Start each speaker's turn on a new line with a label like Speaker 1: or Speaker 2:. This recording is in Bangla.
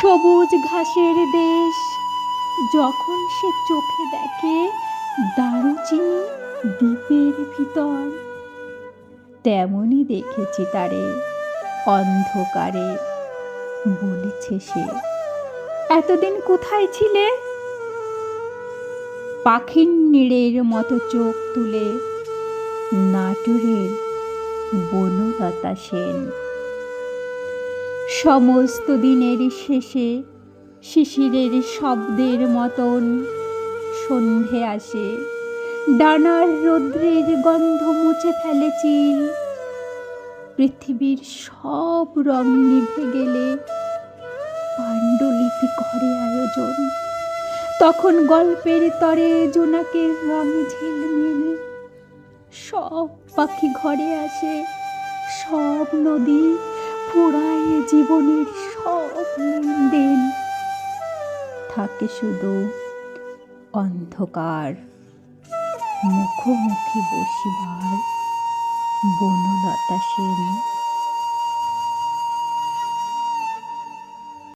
Speaker 1: সবুজ ঘাসের দেশ। যখন সে চোখে দেখে দারুচিনি দ্বীপের ভিতর তেমনই দেখেছি তারে অন্ধকারে, বলেছে সে। এতদিন কোথায় ছিলে? পাখির নিড়ের মতো চোখ তুলে নাটুরের বনলতা সেন। সমস্ত দিনের শেষে শিশিরের শব্দের মতন সন্ধে আসে। ডানার রৌদ্রের গন্ধ মুছে ফেলেছি পৃথিবীর সব রং নিভে গেলে পাণ্ডুলিপি করে আয়োজন। তখন গল্পের তরে জোনাকের রং ঝিলমিল। সব পাখি ঘরে আসে, সব নদী ফুরায় জীবনের সব লেনদেন। থাকে শুধু অন্ধকার মুখোমুখি বসিবার বনলতা সেন।